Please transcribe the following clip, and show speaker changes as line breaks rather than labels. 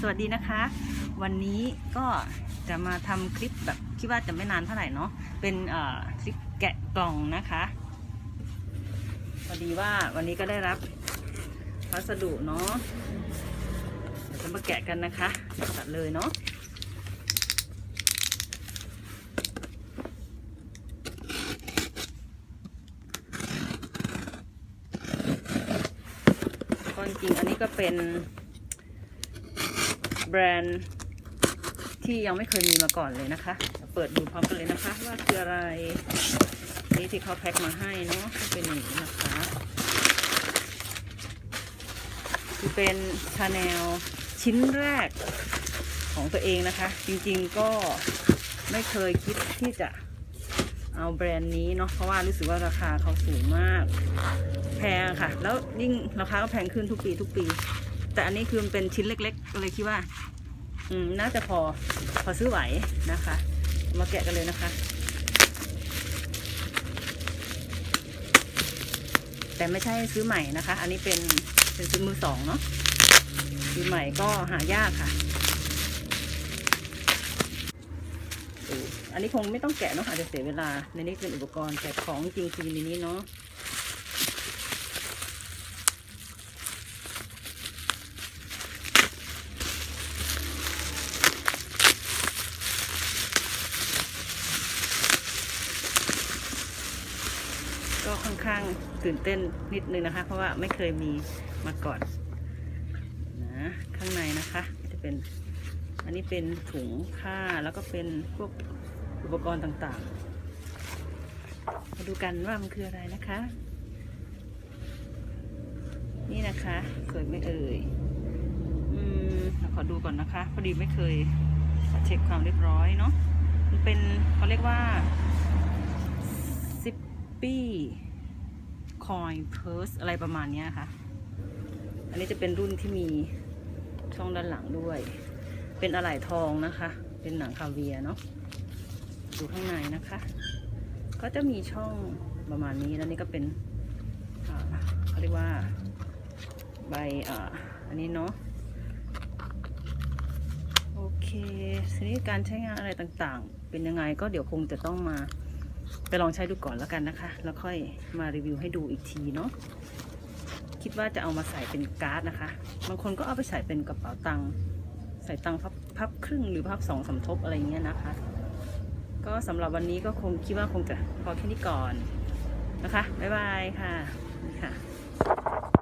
สวัสดีนะคะ วันนี้ก็จะมาทำคลิปแบบคิดว่าจะไม่นานเท่าไหร่เนาะเป็นเอ่อคลิปแกะกล่องนะคะพอดีว่าวันนี้ก็ได้รับพัสดุเนาะเดี๋ยวจะมาแกะกันนะคะตัดเลยเนาะก็จริงอันนี้ก็เป็น แบรนด์ที่ยังไม่เคยมีมาก่อนเลยนะคะเดี๋ยวเปิดดูพร้อมกันเลยนะคะ ว่าคืออะไร นี่ที่เขาแพ็คมาให้เนาะเป็นอย่างนี้นะคะคือเป็นชาแนลชิ้นแรกของตัวเองนะคะ จริงๆก็ไม่เคยคิดที่จะเอาแบรนด์นี้เนาะเพราะว่ารู้สึกว่าราคาเขาสูงมาก แพงค่ะ แล้วยิ่งราคาก็แพงขึ้นทุกปีทุกปี แต่อันนี้คือมันเป็นชิ้นเล็กๆก็เลยคิดว่า อืมน่าจะพอพอซื้อไหวนะคะ มาแกะกันเลยนะคะ แต่ไม่ใช่ซื้อใหม่นะคะ อันนี้เป็นเป็นซื้อมือสองเนาะซื้อใหม่ก็หายากค่ะอันนี้คงไม่ต้องแกะเนาะอาจจะเสียเวลาในนี้เป็นอุปกรณ์แกะของจริงคือในนี้เนาะ ค่อนข้างตื่นเต้นนิดนึงนะคะ เพราะว่าไม่เคยมีมาก่อนนะข้างในนะคะจะเป็นอันนี้เป็นถุงผ้าแล้วก็เป็นพวกอุปกรณ์ต่างๆ มาดูกันว่ามันคืออะไรนะคะ นี่นะคะสวยไม่เอ่ยอืมขอดูก่อนนะคะ พอดีไม่เคยเช็คความเรียบร้อยเนาะมันเป็นเขาเรียกว่าซิปปี้ คอยเพิร์สอะไรประมาณนี้ค่ะ อันนี้จะเป็นรุ่นที่มีช่องด้านหลังด้วย เป็นอะไหล่ทองนะคะ เป็นหนังคาเวียเนาะดูข้างในนะคะ ก็จะมีช่องประมาณนี้แล้วนี่ก็เป็นเขาเรียกว่าใบอ่าอันนี้เนาะโอเคทีนี้การใช้งานอะไรต่างๆ เป็นยังไงก็เดี๋ยวคงจะต้องมา ไปลองใช้ดูก่อนแล้วกันนะคะ แล้วค่อยมารีวิวให้ดูอีกทีเนาะคิดว่าจะเอามาใส่เป็นการ์ดนะคะ บางคนก็เอาไปใส่เป็นกระเป๋าตังค์ใส่ตังค์พับพับครึ่งหรือพับสองสมทบอะไรเงี้ยนะคะ ก็สำหรับวันนี้ก็คงคิดว่าคงจะพอแค่นี้ก่อนนะคะบ๊ายบายค่ะนี่ค่ะ